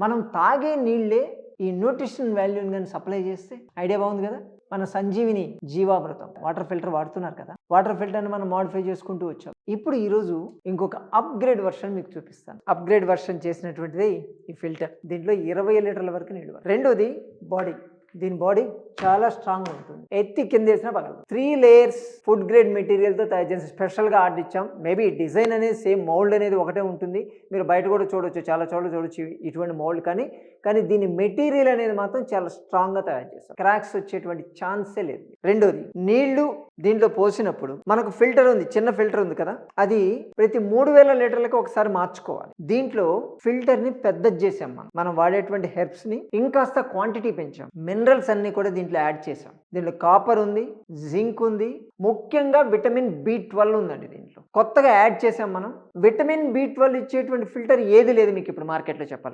మనం తాగే నీళ్ళే ఈ న్యూట్రిషన్ వాల్యూని కానీ సప్లై చేస్తే ఐడియా బాగుంది కదా? మన సంజీవిని జీవామృతం వాటర్ ఫిల్టర్ వాడుతున్నారు కదా? వాటర్ ఫిల్టర్ని మనం మాడిఫై చేసుకుంటూ వచ్చాం. ఇప్పుడు ఈరోజు ఇంకొక అప్గ్రేడ్ వర్షన్ మీకు చూపిస్తాను. అప్గ్రేడ్ వర్షన్ చేసినటువంటిది ఈ ఫిల్టర్. దీంట్లో ఇరవై లీటర్ల వరకు నీళ్ళు రెండోది బాడీ. దీని బాడీ చాలా స్ట్రాంగ్ ఉంటుంది. ఎత్తి కింద వేసినా పగలదు త్రీ లేయర్స్ ఫుడ్ గ్రేడ్ మెటీరియల్తో తయారు చేసిన స్పెషల్గా ఆర్డర్ ఇచ్చాం. మేబీ డిజైన్ అనేది సేమ్ మౌల్డ్ అనేది ఒకటే ఉంటుంది. మీరు బయట కూడా చూడొచ్చు చాలా చోట్ల చూడొచ్చు ఇటువంటి మౌల్డ్ కానీ కానీ దీని మెటీరియల్ అనేది మాత్రం చాలా స్ట్రాంగ్గా తయారు చేస్తాం క్రాక్స్ వచ్చేటువంటి ఛాన్సే లేదు. రెండోది నీళ్ళు దీంట్లో పోసినప్పుడు మనకు ఫిల్టర్ ఉంది చిన్న ఫిల్టర్ ఉంది కదా? అది ప్రతి మూడు వేల లీటర్లకు ఒకసారి మార్చుకోవాలి. దీంట్లో ఫిల్టర్ని పెద్దది చేసాం మనం. మనం వాడేటువంటి హెర్బ్స్ని ఇంకాస్త క్వాంటిటీ పెంచాం. మినరల్స్ అన్ని కూడా దీంట్లో యాడ్ చేసాం దీంట్లో కాపర్ ఉంది జింక్ ఉంది ముఖ్యంగా విటమిన్ బి ట్వెల్వ్ ఉందండి దీంట్లో. కొత్తగా యాడ్ చేసాం మనం. విటమిన్ బి ట్వెల్వ్ ఇచ్చేటువంటి ఫిల్టర్ ఏది లేదు మీకు ఇప్పుడు మార్కెట్లో చెప్పాలంటే.